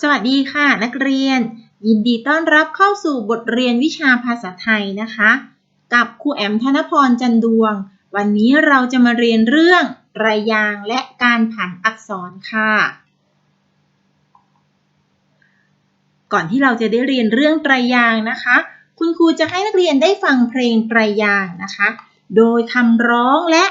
สวัสดีค่ะนักเรียน ยินดีต้อนรับเข้าสู่บทเรียนวิชาภาษาไทยนะคะ กับครูแอมธนพรจันดวง วันนี้เราจะมาเรียนเรื่องรายยางและการผันอักษรค่ะ ก่อนที่เราจะได้เรียนเรื่องไตรยางนะคะ คุณครูจะให้นักเรียนได้ฟังเพลงไตรยางนะคะ โดยคำร้องและ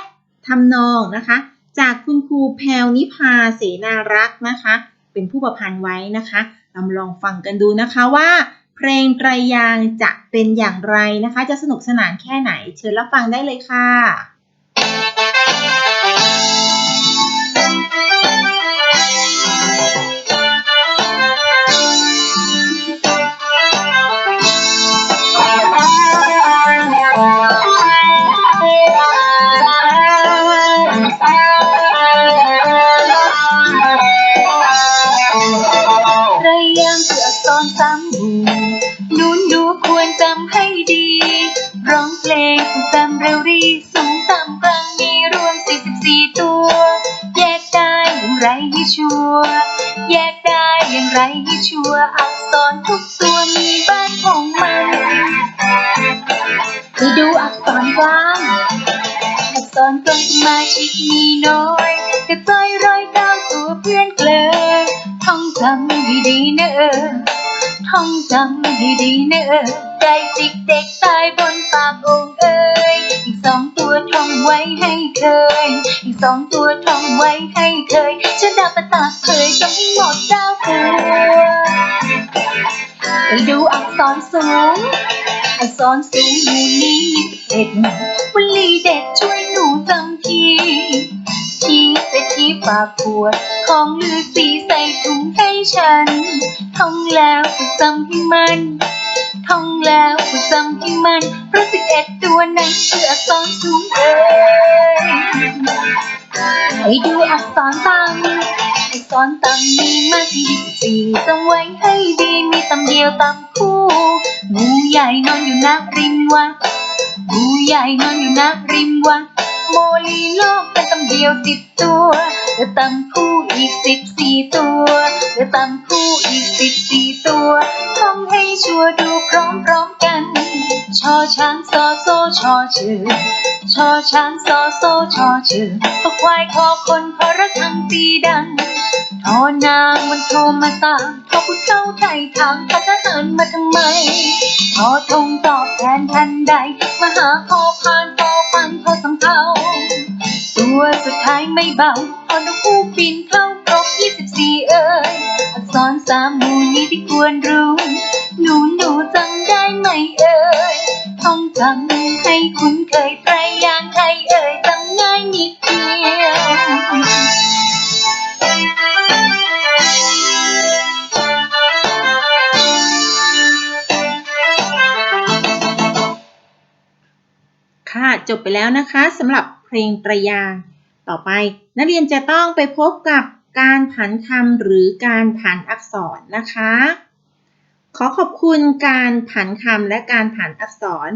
ทำนองนะคะ จากคุณครูแพรวนิพาเสนารักษ์นะคะ เป็นผู้ประพันธ์ไว้นะคะลำลองฟังกันดูนะคะว่า เพลงไตรยางจะเป็นอย่างไรนะคะ จะสนุกสนานแค่ไหน เชิญรับฟังได้เลยค่ะ ให้ชัวร์แยกได้อย่างไรให้ชัวร์อักษรทุกตัวมีบ้านของมันไปดูอักษรกลางอักษรกลางสมาชิกมีน้อยกระจายร้อยเก้าตัวเพื่อนเกลอท่องจำให้ดีนะเออท่องจำให้ดีนะเออ ใจจิกเด็กตายบนปากองเอ๋ยอีกสองตัวท่องไว้ให้เคย อีกสองตัวท่องไว้ให้เคยจะดับประตาเคยจำให้หมดเก้าตัวไปดูอักษรสูงอักษรสูงหมู่นี้มีสิบเอ็ดวลีเด็ดช่วยหนูจำทีทีเศรษฐีฝากขวดของลือสีใส่ถุงให้ฉันท่องแล้วจำให้มัน ท่องแล้วก็จำให้มันเพราะสิบเอ็ดตัวนั้นคืออักษรสูงเอ่ยให้ดูอักษรต่ำอักษรต่ำมีมากยี่สิบสี่จำไว้ให้ดีมีตำเดียวตำคู่งูใหญ่นอนอยู่ณริมวัดงูใหญ่นอนอยู่ณริมวัด โมลีโลกเป็นตำเดียวสิบตัวเหลือตำคู่อีกสิบสี่ตัวเหลือตำคู่อีกสิบสี่ตัวต้องให้ชัวร์ดูพร้อมๆกัน ชอช้างซอโซชอชื่อ ชอช้างซอโซชอชื่อตกควายคอคนพอระฆังตีดังทอนางมันโทรมาตามทอผู้เจ้าไทยถามทหารมาทำไมทอทงตอบแทนทันใดมาหาพอพานพอฟันพอสำเภาตัวสุดท้ายไม่เบาพอนกคู่บินเข้าครบ24เอ่ยอักษรสามมูนี้ที่ควรรู้ หนูหนูจำได้ไหมเอ่ยท่องจำให้คุ้นเคย จบไปแล้วนะคะสำหรับเพลงไตรยางต่อไป นักเรียนจะต้องไปพบกับการผันคำหรือการผันอักษรนะคะ ขอขอบคุณการผันคำและการผันอักษร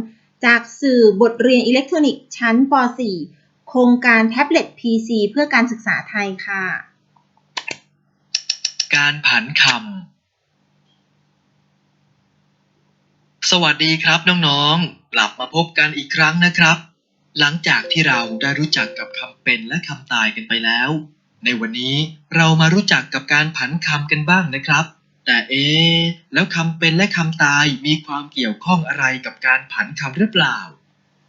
จากสื่อบทเรียนอิเล็กทรอนิกส์ชั้นป .4 โครงการแท็บเล็ต PC เพื่อการศึกษาไทยค่ะ การผันคำสวัสดีครับน้องๆ กลับมาพบกันอีกครั้งนะครับ หลังจากที่เราได้รู้จักกับคำเป็นและคำตายกันไปแล้ว ในวันนี้เรามารู้จักกับการผันคำกันบ้างนะครับ แต่เอ๊ะแล้วคำเป็นและคำตายมีความเกี่ยวข้องอะไรกับการผันคำหรือเปล่า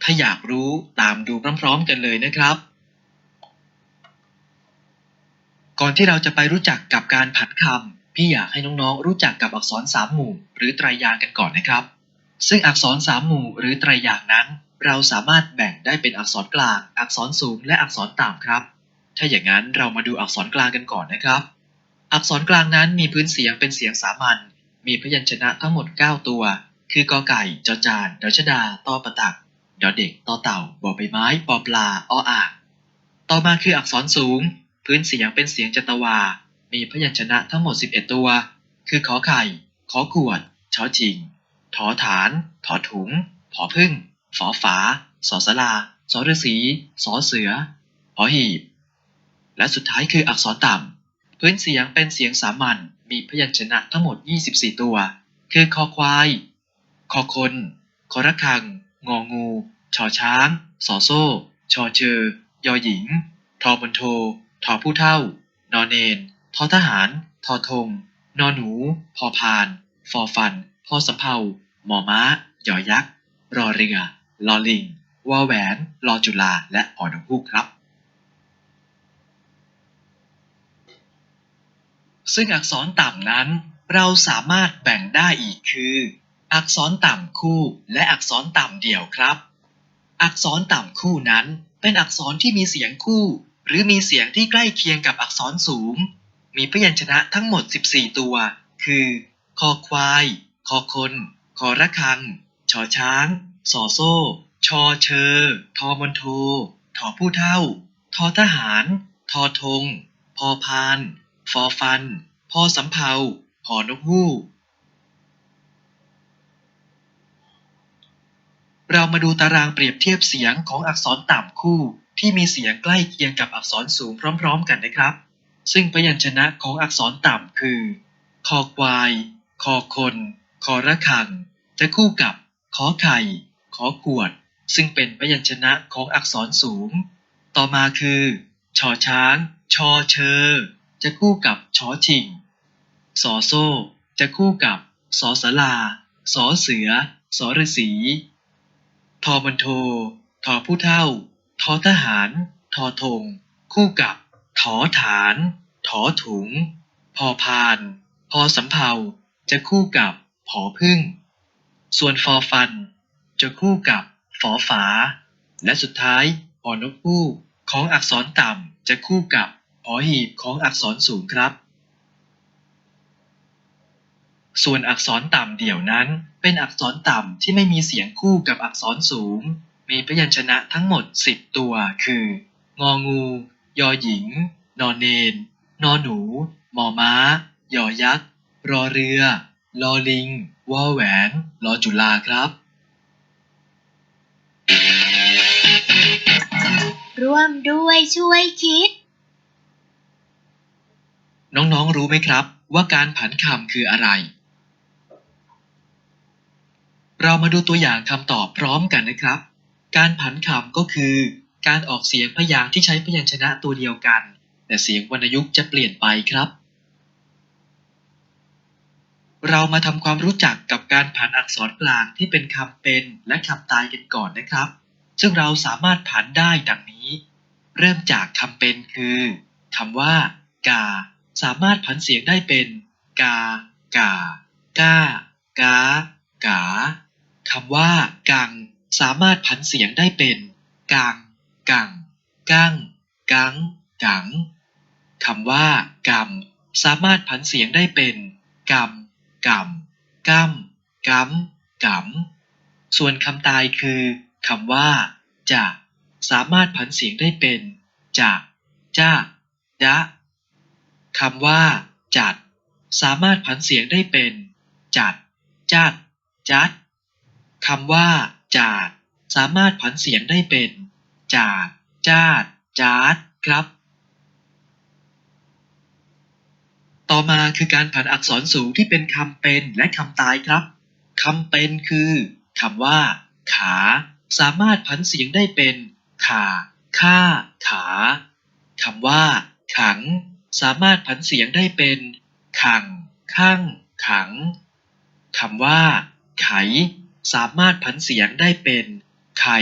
ถ้าอยากรู้ตามดูพร้อมๆกันเลยนะครับ ก่อนที่เราจะไปรู้จักกับการผันคำพี่อยากให้น้องๆรู้จักกับอักษรสามหมู่ หรือไตรยางกันก่อนนะครับ ซึ่งอักษรสามหมู่หรือไตรยางนั้น เราสามารถแบ่งได้เป็นอักษรกลาง อักษรสูง และอักษรต่ำครับ ถ้าอย่างนั้นเรามาดูอักษรกลางกันก่อนนะครับ อักษรกลางนั้นมีพื้นเสียงเป็นเสียงสามัญ มีพยัญชนะทั้งหมด 9 ตัว คือกอไก่ จอจานดอชดาตอประตัก ดอเด็ก ตอเต่า บอใบไม้ ปอปลา ออ่าง ต่อมาคืออักษรสูง พื้นเสียงเป็นเสียงจัตวา มีพยัญชนะทั้งหมด 11 ตัว คือขอไข่ ขอขวด ชอชิง ถอฐาน ถอถุง ผอพึ่ง ฝอฝา สอสลา สอฤษี สอเสือ หอหีบ และสุดท้ายคืออักษรต่ำ พื้นเสียงเป็นเสียงสามัญ มีพยัญชนะทั้งหมด 24 ตัว คือคอควาย คอคน คอระฆัง งองูชอช้าง สอโซ่ ชอเชอยอหญิง ทอบนโท ทอผู้เท่า นอเนน ทอทหาร ทอธง นอหนู พอพาน ฟอฟัน พอสำเภาหมอม้ายอยักษ์ รอเรือ ลอลิงวอแหวนลอจุลา และออนฮูกครับ ซึ่งอักษรต่ำนั้น เราสามารถแบ่งได้อีกคือ อักษรต่ำคู่และอักษรต่ำเดี่ยวครับ อักษรต่ำคู่นั้นเป็นอักษรที่มีเสียงคู่ หรือมีเสียงที่ใกล้เคียงกับอักษรสูง มีพยัญชนะทั้งหมด 14 ตัว คือ คอควาย คอคน คอระฆัง ชอช้าง สอโซ่ ชอเชอ ทอมนโททอผู้เท่า ทอทหาร ทอธง พอพาน ฟอฟัน พอสำเภาหอนกฮูก เรามาดูตารางเปรียบเทียบเสียงของอักษรต่ำคู่ที่มีเสียงใกล้เคียงกับอักษรสูงพร้อม ๆ กันนะครับ ซึ่งพยัญชนะของอักษรต่ำคือ คอควาย คอคน คอระฆัง จะคู่กับ ขอไข่ ขอขวด ซึ่งเป็นพยัญชนะของอักษรสูง ต่อมาคือชอช้าง ชอเชอ จะคู่กับชอชิงสอโซ่ จะคู่กับสอสลาสอเสือสอฤษีทอมันโททอผู้เท่า ทอทหาร ทอธง คู่กับ ถอฐาน ถอถุง พอพาน พอสำเภา จะคู่กับ ผอพึ่ง ส่วนฟอฟัน จะคู่กับฝอฝา และสุดท้ายหอนกฮูกของอักษรต่ำจะคู่กับหอหีบของอักษรสูงครับ ส่วนอักษรต่ำเดี่ยวนั้น เป็นอักษรต่ำที่ไม่มีเสียงคู่กับอักษรสูง มีพยัญชนะทั้งหมด 10 ตัว คือ งองู ยอหญิง นอเนน นอหนู มอม้า ยอยักษ์ รอเรือ ลอลิง วอแหวน ลอจุลาครับ ร่วมด้วยช่วยคิด น้องๆรู้ไหมครับ ว่าการผันคำคืออะไร เรามาดูตัวอย่างคำตอบพร้อมกันนะครับ การผันคำก็คือ การออกเสียงพยางค์ที่ใช้พยัญชนะตัวเดียวกัน แต่เสียงวรรณยุกต์จะเปลี่ยนไปครับ เรามาทำความรู้จักกับการผันอักษรกลางที่เป็นคำเป็นและคำตายกันก่อนนะครับ ซึ่งเราสามารถผันได้ดังนี้ เริ่มจากคำเป็นคือคำว่า กา สามารถผันเสียงได้เป็น กา กา ก้า กา กาคำว่า กัง สามารถผันเสียงได้เป็น กัง กัง กั้งกัง กังคำว่ากำสามารถผันเสียงได้เป็นกำกำก้ำกำกำส่วนคำตายคือ คำว่า จะสามารถผันเสียงได้เป็น จะจ้าดะคำว่า จัด สามารถผันเสียงได้เป็น จัด จัด จัดคำว่า จาด สามารถผันเสียงได้เป็น จาด จาด จาด ครับ ต่อมาคือการผันอักษรสูงที่เป็นคำเป็นและคำตายครับคำเป็นคือคำว่า ขา สามารถผันเสียงได้เป็นขาข้าขาคำว่า ขัง สามารถผันเสียงได้เป็น ขังข้างขังคำว่า ไข สามารถผันเสียงได้เป็น ไข่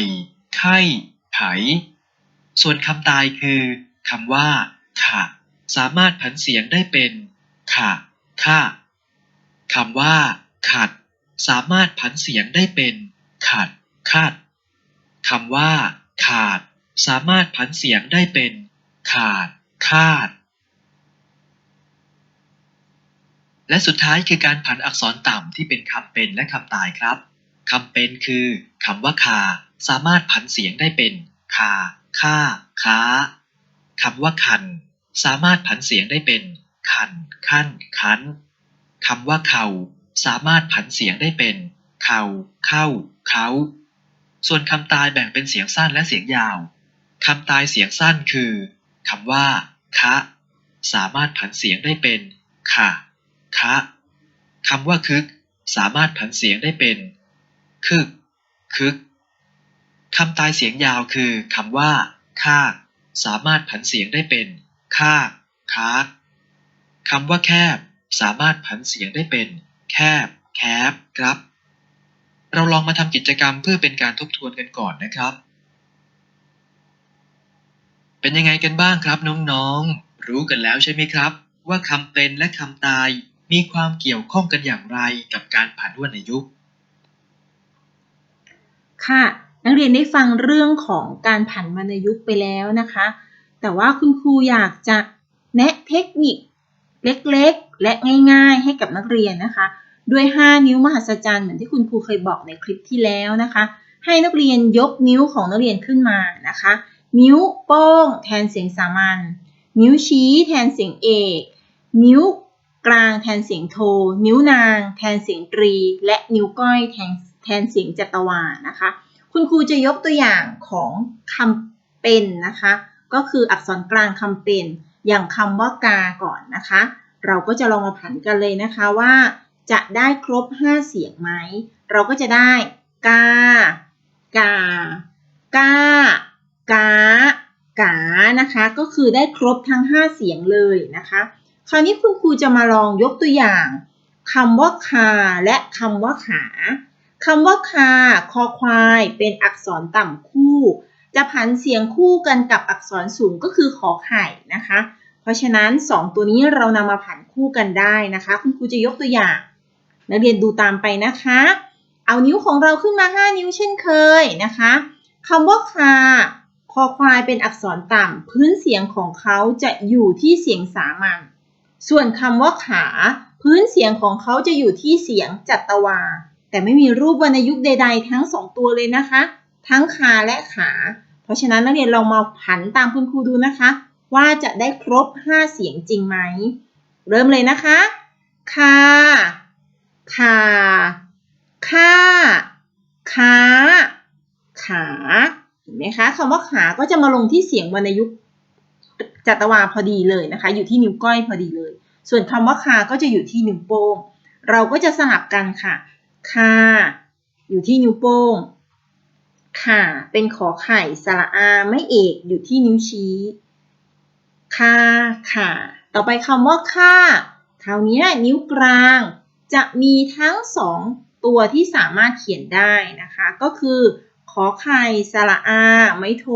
ไข่ไข ส่วนคำตายคือคำว่า ขะ สามารถผันเสียงได้เป็นขะข้าคำว่า ขัด สามารถผันเสียงได้เป็น ขัดขัด คำว่า ขาด สามารถผันเสียงได้เป็น ขาด คาด และสุดท้ายคือการผันอักษรต่ำที่เป็นคำเป็นและคำตายครับคำเป็นคือคำว่าคา สามารถผันเสียงได้เป็น คา ค่า ค้าคำว่าคัน สามารถผันเสียงได้เป็น คัน ขั้น คันคำว่าเข่า สามารถผันเสียงได้เป็น เข่า เข้า เขา ส่วนคำตายแบ่งเป็นเสียงสั้นและเสียงยาว คำตายเสียงสั้นคือคำว่า คะ สามารถผันเสียงได้เป็น ค่ะ คะคำว่าคึก สามารถผันเสียงได้เป็น คึก คึกคำตายเสียงยาวคือคำว่า ค่า สามารถผันเสียงได้เป็น ค่าค้าคำว่าแคบ สามารถผันเสียงได้เป็น แคบ แคบ ครับ เราลองมาทำกิจกรรมเพื่อเป็นการทบทวนกันก่อนนะครับ เป็นยังไงกันบ้างครับน้องๆ รู้กันแล้วใช่ไหมครับ ว่าคำเป็นและคำตายมีความเกี่ยวข้องกันอย่างไรกับการผันวรรณยุกต์ค่ะ นักเรียนได้ฟังเรื่องของการผันวรรณยุกต์ไปแล้วนะคะ แต่ว่าคุณครูอยากจะแนะเทคนิคเล็กๆ และง่ายๆ ให้กับนักเรียนนะคะ ด้วย 5 นิ้วมหัศจรรย์เหมือนที่คุณครูเคยบอกในคลิปที่แล้วนะคะ ให้นักเรียนยกนิ้วของนักเรียนขึ้นมานะคะ นิ้วโป้งแทนเสียงสามัญนิ้วชี้แทนเสียงเอก นิ้วกลางแทนเสียงโท นิ้วนาง แทนเสียงตรี และนิ้วก้อยแทนแทนเสียงจัตวานะคะ คุณครูจะยกตัวอย่างของคำเป็นนะคะ ก็คืออักษรกลางคำเป็น อย่างคำว่ากาก่อนนะคะ เราก็จะลองมาผันกันเลยนะคะว่า จะได้ครบ 5 เสียงไหม เราก็จะได้กากากากากานะคะ ก็คือได้ครบทั้ง 5 เสียงเลยนะคะ คราวนี้คุณครูจะมาลองยกตัวอย่างคำว่าคาและคำว่าขาคำว่าคาคอควายเป็นอักษรต่ำคู่ จะผันเสียงคู่กันกับอักษรสูงก็คือขอไข่นะคะ เพราะฉะนั้น 2 ตัวนี้เรานำมาผันคู่กันได้นะคะ คุณครูจะยกตัวอย่าง นักเรียนดูตามไปนะคะ เอานิ้วของเราขึ้นมา 5 นิ้วเช่นเคยนะคะคำว่าคาคอควายเป็นอักษรต่ำพื้นเสียงของเขาจะอยู่ที่เสียงสามัญส่วนคำว่าขา พื้นเสียงของเขาจะอยู่ที่เสียงจัตวา แต่ไม่มีรูปวรรณยุกต์ใด ๆ ทั้งสองตัวเลยนะคะ ทั้งคาและขา เพราะฉะนั้นนักเรียนลองมาผันตามคุณครูดูนะคะ ว่าจะได้ครบ 5 เสียงจริงไหม เริ่มเลยนะคะ คา คาค่าค้า ขาเห็นไหมคะคำว่าขาก็จะมาลงที่เสียงวรรณยุกต์จัตวาพอดีเลยนะคะ อยู่ที่นิ้วก้อยพอดีเลย ส่วนคำว่าคาก็จะอยู่ที่นิ้วโป้ง เราก็จะสลับกันค่ะคาอยู่ที่นิ้วโป้งค่ะเป็นขอไข่สระอาไม่เอกอยู่ที่นิ้วชี้ค่าค่ะ ต่อไปคำว่าค่าคราวนี้นิ้วกลาง จะมีทั้งสองตัวที่สามารถเขียนได้นะคะ ก็คือ ขอไข่สระอา ไม่โท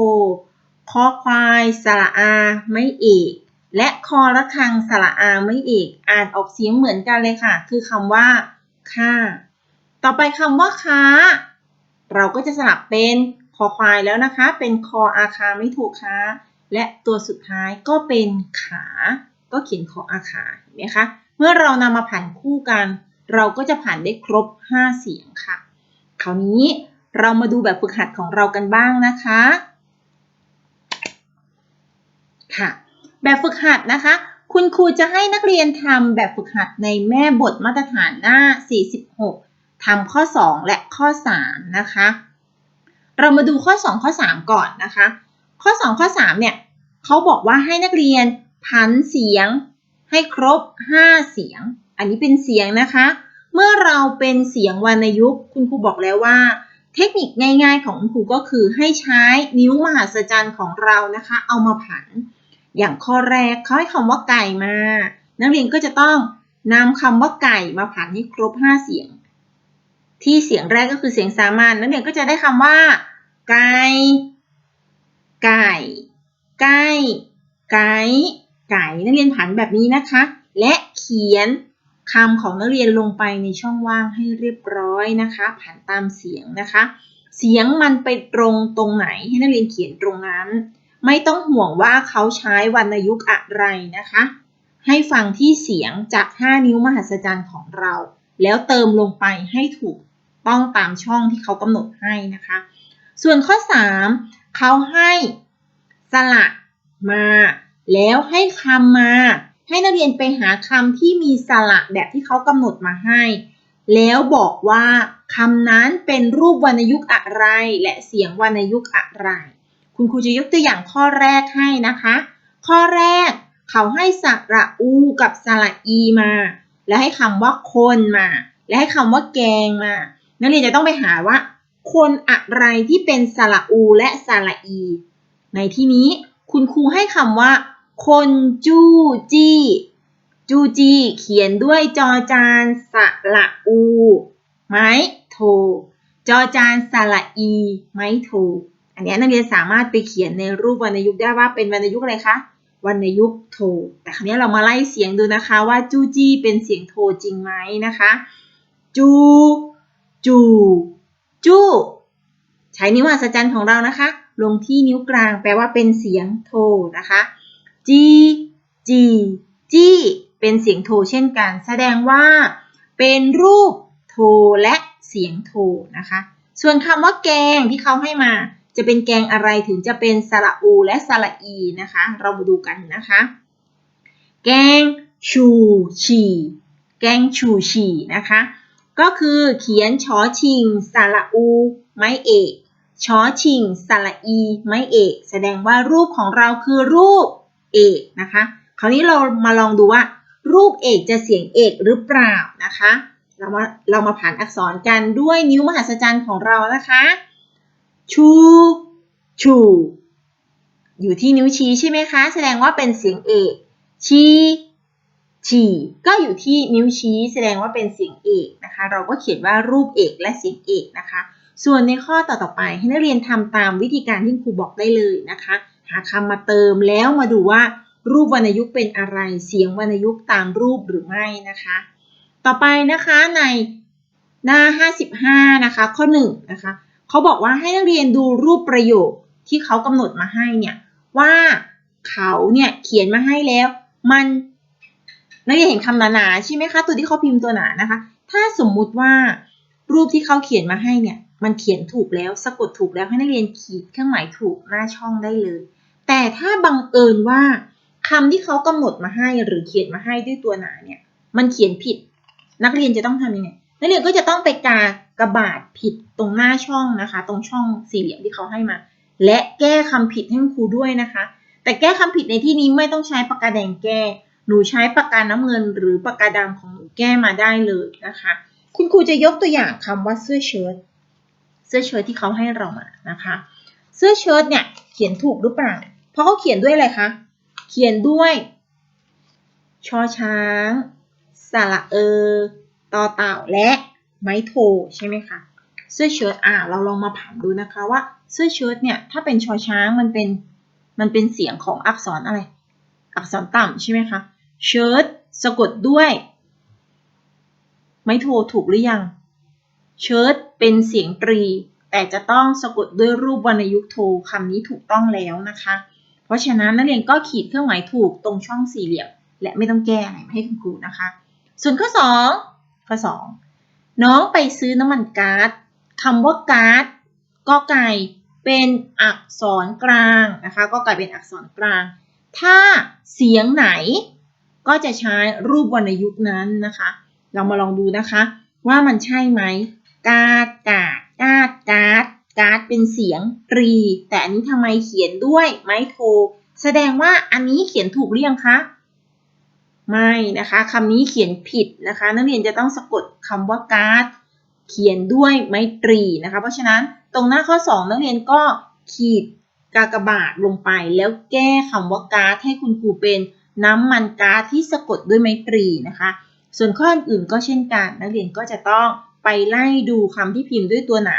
คอควายสระอา ไม่เอก และคอระฆังสระอา ไม่เอก อ่านออกเสียงเหมือนกันเลยค่ะ คือคำว่า ค่า ต่อไปคำว่าค้า เราก็จะสลับเป็นคอควายแล้วนะคะ เป็นคออาคาไม่ถูกค้า และตัวสุดท้ายก็เป็นขา ก็เขียนคออาคาเห็นไหมคะ เมื่อเรานำมาผันคู่กัน เราก็จะผันได้ครบ 5 เสียงค่ะ คราวนี้เรามาดูแบบฝึกหัดของเรากันบ้างนะคะ ค่ะ แบบฝึกหัดนะคะ คุณครูจะให้นักเรียนทำแบบฝึกหัดในแม่บทมาตรฐานหน้า 46ทำข้อ 2 และข้อ 3 นะคะ เรามาดูข้อ 2 ข้อ 3 ก่อนนะคะ ข้อ 2 ข้อ 3 เนี่ยเขาบอกว่าให้นักเรียนพันเสียง ให้ครบ 5 เสียง อันนี้เป็นเสียงนะคะ เมื่อเราเป็นเสียงวรรณยุกต์คุณครูบอกแล้วว่า เทคนิคง่าย ๆ ของคุณครูก็คือให้ใช้นิ้วมหัศจรรย์ของเรานะคะ เอามาผัน อย่างข้อแรกเขาให้คำว่าไก่มา นักเรียนก็จะต้องนำคำว่าไก่มาผันให้ครบ 5 เสียง ที่เสียงแรกก็คือเสียงสามัญนักเรียนก็จะได้คำว่า ไก่ไก่ไก่ไก่ ไก่นักเรียนผันแบบนี้นะคะ และเขียนคำของนักเรียนลงไปในช่องว่างให้เรียบร้อยนะคะ ผันตามเสียงนะคะ เสียงมันไปตรงตรงไหนให้นักเรียนเขียนตรงนั้น ไม่ต้องห่วงว่าเขาใช้วรรณยุกต์อะไรนะคะ ให้ฟังที่เสียงจาก 5 นิ้วมหัศจรรย์ของเรา แล้วเติมลงไปให้ถูกต้องตามช่องที่เขากำหนดให้นะคะ ส่วนข้อ 3 เขาให้สระมา แล้วให้คำมา ให้นักเรียนไปหาคำที่มีสระแบบที่เขากำหนดมาให้ แล้วบอกว่าคำนั้นเป็นรูปวรรณยุกต์อะไร และเสียงวรรณยุกต์อะไร คุณครูจะยกตัวอย่างข้อแรกให้นะคะ ข้อแรกเขาให้สระอูกับสระอีมา และให้คำว่าคนมา และให้คำว่าแกงมา นักเรียนจะต้องไปหาว่า คนอะไรที่เป็นสระอูและสระอี ในที่นี้คุณครูให้คำว่า คนจู้จี้ จูจี้เขียนด้วยจอจานสระอู ไม้โท จอจานสระอี ไม้โท อันนี้นักเรียนสามารถไปเขียนในรูปวรรณยุกต์ได้ว่าเป็นวรรณยุกต์อะไรคะวรรณยุกต์โท แต่ครั้นี้เรามาไล่เสียงดูนะคะว่าจูจี้เป็นเสียงโทจริงไหมนะคะ จู จูจูใช้นิ้วมหัศจรรย์ของเรานะคะ ลงที่นิ้วกลางแปลว่าเป็นเสียงโทนะคะ จีจีจี้เป็นเสียงโทเช่นกัน แสดงว่าเป็นรูปโทและเสียงโทนะคะ ส่วนคำว่าแกงที่เขาให้มา จะเป็นแกงอะไรถึงจะเป็นสระอูและสระอีนะคะ เรามาดูกันนะคะ แกงชูชีแกงชูชีนะคะ ก็คือเขียนชอชิงสระอู ไม้เอกชอชิงสระอี ไม้เอก แสดงว่ารูปของเราคือรูป เอกนะคะ คราวนี้เรามาลองดูว่า รูปเอกจะเสียงเอกหรือเปล่านะคะ เรามาเรามาผ่านอักษรกันด้วยนิ้วมหัศจรรย์ของเรานะคะ ชู ชู อยู่ที่นิ้วชี้ใช่ไหมคะ แสดงว่าเป็นเสียงเอกชีฉี่ก็อยู่ที่นิ้วชี้แสดงว่าเป็นเสียงเอกนะคะ เราก็เขียนว่ารูปเอกและเสียงเอกนะคะ ส่วนในข้อต่อๆไปให้นักเรียนทำตามวิธีการที่ครูบอกได้เลยนะคะ หาคำมาเติมแล้วมาดูว่า รูปวรรณยุกต์เป็นอะไร เสียงวรรณยุกต์ตามรูปหรือไม่นะคะ ต่อไปนะคะในหน้า 55 นะคะ ข้อ1นะคะเขาบอกว่าให้นักเรียนดูรูปประโยคที่เขากำหนดมาให้เนี่ยว่าเขาเนี่ยเขียนมาให้แล้ว มันนักเรียนเห็นคำหนาๆใช่ไหมคะ ตัวที่เขาพิมพ์ตัวหนานะคะ ถ้าสมมุติว่ารูปที่เขาเขียนมาให้เนี่ย มันเขียนถูกแล้วสะกดถูกแล้วให้นักเรียนขีดเครื่องหมายถูกหน้าช่องได้เลย แต่ถ้าบังเอิญว่าคำที่เขากำหนดมาให้หรือเขียนมาให้ด้วยตัวหนาเนี่ย มันเขียนผิด นักเรียนจะต้องทำยังไงนักเรียนก็จะต้องไปกากระบาดผิดตรงหน้าช่องนะคะ ตรงช่องสี่เหลี่ยมที่เขาให้มา และแก้คำผิดให้ครูด้วยนะคะ แต่แก้คำผิดในที่นี้ไม่ต้องใช้ปากกาแดงแก้ หนูใช้ปากกาน้ำเงิน หรือปากกาดำของหนูแก้มาได้เลยนะคะ คุณครูจะยกตัวอย่างคำว่าเสื้อเชิ้ตเสื้อเชิ้ตที่เขาให้เรามานะคะ เสื้อเชิ้ตเนี่ยเขียนถูกหรือเปล่า ราะเขาเขียนด้วยอะไรคะ เขียนด้วย ชอช้าง สระเออต่อเต่าและไม้โทใช่ไหมคะ เสื้อเชิ้ตอะเราลองมาผันดูนะคะว่าเสื้อเชิ้ตเนี่ยถ้าเป็นชอช้างมันเป็นมันเป็นเสียงของอักษรอะไร อักษรต่ำใช่ไหมคะ เชิ้ตสะกดด้วย ไม้โทถูกหรือยัง เชิ้ตเป็นเสียงตรีแต่จะต้องสะกดด้วยรูปวรรณยุกโทคำนี้ถูกต้องแล้วนะคะ ราะฉะนั้นนักเรียนก็ขีดเครื่องหมายถูกตรงช่องสี่เหลี่ยมและไม่ต้องแก้อะไรให้คุณครูนะคะ ส่วนข้อ 2 ข้อ 2 น้องไปซื้อน้ำมันก๊าซคำว่าก๊าซก็ไก่เป็นอักษรกลางนะคะก็ไก่เป็นอักษรกลาง ถ้าเสียงไหนก็จะใช้รูปวรรณยุกต์นั้นนะคะ เรามาลองดูนะคะ ว่ามันใช่ไหมกาดกาดกาดกาดกาด เป็นเสียงตรี แต่อันนี้ทำไมเขียนด้วยไม้โท แสดงว่าอันนี้เขียนถูกหรือยังคะ ไม่นะคะคำนี้เขียนผิดนะคะ นักเรียนจะต้องสะกดคำว่าการ์ดเขียนด้วยไม้ตรีนะคะ เพราะฉะนั้นตรงหน้าข้อ 2 นักเรียนก็ขีดกากบาทลงไปแล้วแก้คำว่าการ์ดให้คุณครูเป็นน้ำมันก๊าซที่สะกดด้วยไม้ตรีนะคะ ส่วนข้ออื่นก็เช่นกัน นักเรียนก็จะต้องไปไล่ดูคำที่พิมพ์ด้วยตัวหนา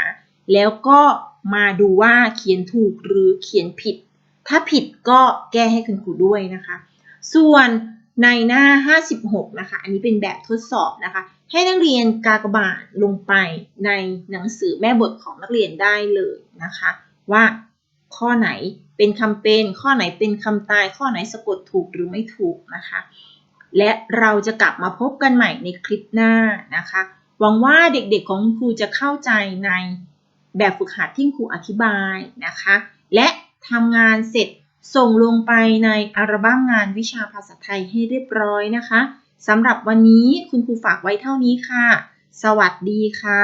แล้วก็มาดูว่าเขียนถูกหรือเขียนผิด ถ้าผิดก็แก้ให้คุณครูด้วยนะคะ ส่วนในหน้า 56 นะคะ อันนี้เป็นแบบทดสอบนะคะ ให้นักเรียนกากบาทลงไปในหนังสือแม่บทของนักเรียนได้เลยนะคะ ว่าข้อไหนเป็นคำเป็น ข้อไหนเป็นคำตาย ข้อไหนสะกดถูกหรือไม่ถูกนะคะ และเราจะกลับมาพบกันใหม่ในคลิปหน้านะคะ หวังว่าเด็กๆของคุณครูจะเข้าใจใน แบบฝึกหัดที่ครูอธิบายนะคะ และทำงานเสร็จส่งลงไปในอัลบั้มงานวิชาภาษาไทยให้เรียบร้อยนะคะสำหรับวันนี้คุณครูฝากไว้เท่านี้ค่ะ สวัสดีค่ะ